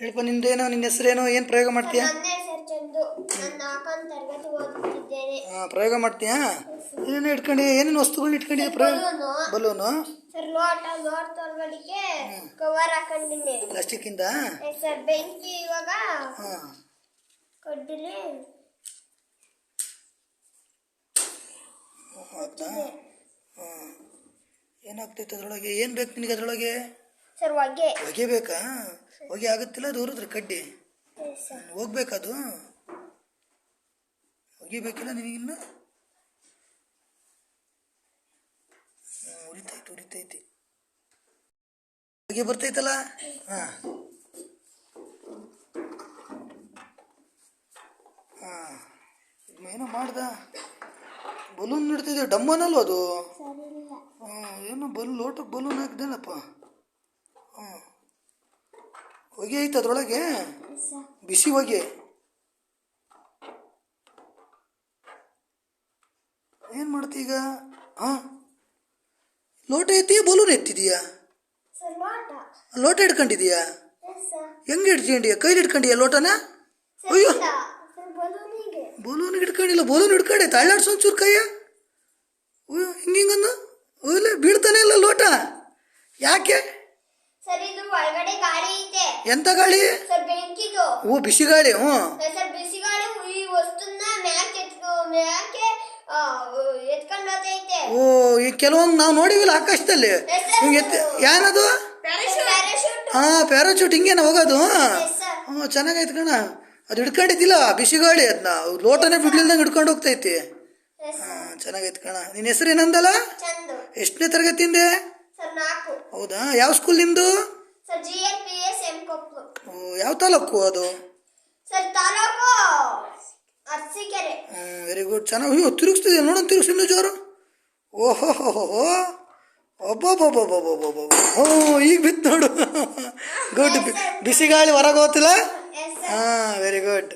ಹೇಳಪ್ಪ ಏನೋ ನಿನ್ನ ಹೆಸರೇನೋ ಏನು ಪ್ರಯೋಗ ಮಾಡ್ತೀಯಾ? ಪ್ರಯೋಗ ಮಾಡ್ತೀಯಾ? ಏನೇನು ಇಟ್ಕೊಂಡಿ ಏನೇನು ವಸ್ತುಗಳನ್ನ ಇಟ್ಕೊಂಡಿದ್ದೆ ಪ್ರಯೋಗ? ಬಲೂನು. ಕವರ್ ಹಾಕೊಂಡಿನಿ ಪ್ಲಾಸ್ಟಿಕ್ಕಿಂದ? ಸರ್ ಬೆಂಕಿ ಇವಾಗ ಹಾಂ. ಕಡ್ಡಿಲಿ ಹೌದಾ? ಹಾಂ. ಏನಾಗ್ತೈತೆ ಅದರೊಳಗೆ? ಏನು ಬೇಕು ನಿನಗೆ ಅದರೊಳಗೆ? ಸರ್ ಹೊಗೆ ಹೊಗೆ ಬೇಕಾ ಹೊಗೆ ಆಗುತ್ತಿಲ್ಲ ದೂರದ್ರ ಕಡ್ಡಿ ಸರ್. ಹೋಗ್ಬೇಕದು ಬೇಕಿಲ್ಲ ನಿನಗಿನ್ನ? ಉರಿತೈತಿ ಉರಿತೈತಿ. ಹೊಗೆ ಬರ್ತೈತಲ್ಲ? ಹಾಂ. ಹಾಂ. ಏನೋ ಮಾಡ್ದ? ಬಲೂನ್ ಇಡ್ತಿದ್ದೆ ಡಮ್ಮನಲ್ವ ಅದು? ಏನೋ ಬಲ್ ಲೋಟಕ್ಕೆ ಬಲೂನ್ ಹಾಕಿದೆನಪ್ಪ. ಹೊಗೆ ಐತೆ ಅದರೊಳಗೆ? ಬಿಸಿ ಹೊಗೆ. ಏನು ಮಾಡ್ತೀಗ ಹಾಂ ಲೋಟ ಐತಿ ಬಲೂನ್ ಎತ್ತಿದೀಯಾ? ಲೋಟ. ಹಿಡ್ಕೊಂಡಿದೀಯಾ ಹೆಂಗೆ ಹಿಡ್ಕೊಂಡಿಯ ಕೈಲಿ ಹಿಡ್ಕೊಂಡಿಯ ಲೋಟನ? ಅಯ್ಯೋ. ಬಲೂನ್ ಹಿಡ್ಕೊಂಡಿಲ್ಲ ಬಲೂನ್ ಹಿಡ್ಕೊಂಡೆ ತಾಳಾಡ್ಸೋ ಒಂಚೂರು ಕೈಯ? ಅಯ್ಯೋ ಹಿಂಗಿಂಗಂದು ಇಲ್ಲ ಬೀಳ್ತಾನೆ ಇಲ್ಲ ಲೋಟ. ಯಾಕೆ? ಸರ್ ಇದು ಒಳಗಡೆ ಗಾಳಿ ಇದೆ ಎಂತ ಗಾಳಿ? ಸರ್ ಬೆಂಕಿದು. ಓ ಬಿಸಿ ಗಾಳಿ ಹ್ಞೂ. ಸರ್ ಬಿಸಿ ಗಾಳಿ ಈ ವಸ್ತುನ ಮ್ಯಾಕೆ ಎತ್ಕೊ ಮ್ಯಾಕೆ ಎತ್ಕೊಂಡು ಹೋಗ್ತೈತೆ ಓ ಈ ಕೆಲವೊಂದು ನಾವು ನೋಡಿವಿಲ್ಲ ಆಕಾಶದಲ್ಲಿ. ಹಿಂಗೆ ಯಾನದು ಏನದು ಪ್ಯಾರಾಶೂಟ್ ಹಾಂ ಪ್ಯಾರಾಚೂಟ್ ಹಿಂಗೇನ ಹೋಗೋದು? ಹ್ಞೂ ಚೆನ್ನಾಗೈತೆ ಕಣ. ಅದು ಹಿಡ್ಕೊಂಡಿದ್ದಿಲ್ಲ ಬಿಸಿ ಗಾಳಿ ಅದನ್ನ ಲೋಟನೇ ಬಿಡ್ಲಿಲ್ದಂಗೆ ಹಿಡ್ಕೊಂಡು ಹೋಗ್ತೈತಿ. ಹಾ ಚೆನ್ನಾಗೈತೆ ಕಣ. ನಿನ್ನ ಹೆಸರು ಏನಂದಲ್ಲ? ಎಷ್ಟನೇ ನಾಲ್ಕು ಹೌದಾ? ಯಾವ ಸ್ಕೂಲ್ ನಿಮ್ದು? ಯಾವ ತಾಲೂಕು ಅದು? ವೆರಿ ಗುಡ್ ಚೆನ್ನಾಗಿ ಅಯ್ಯೋ ತಿರುಗಿಸ್ತಿದ್ದೆ ನೋಡೋಣ ತಿರುಗಿಸಿ ಇನ್ನೂ ಜೋರು. ಓಹೋ ಹೋ ಒಬ್ಬೊಬ್ಬೊಬ್ಬೊಬ್ಬೊಬ್ಬೊಬ್ಬೊಬ್ಬ ಈಗ ಬಿತ್ತು ನೋಡು. ಗುಡ್ ಬಿಸಿ ಗಾಳಿ ಹೊರಗೆ ಹೋಗ್ತಿಲ್ಲ ಹಾಂ ವೆರಿ ಗುಡ್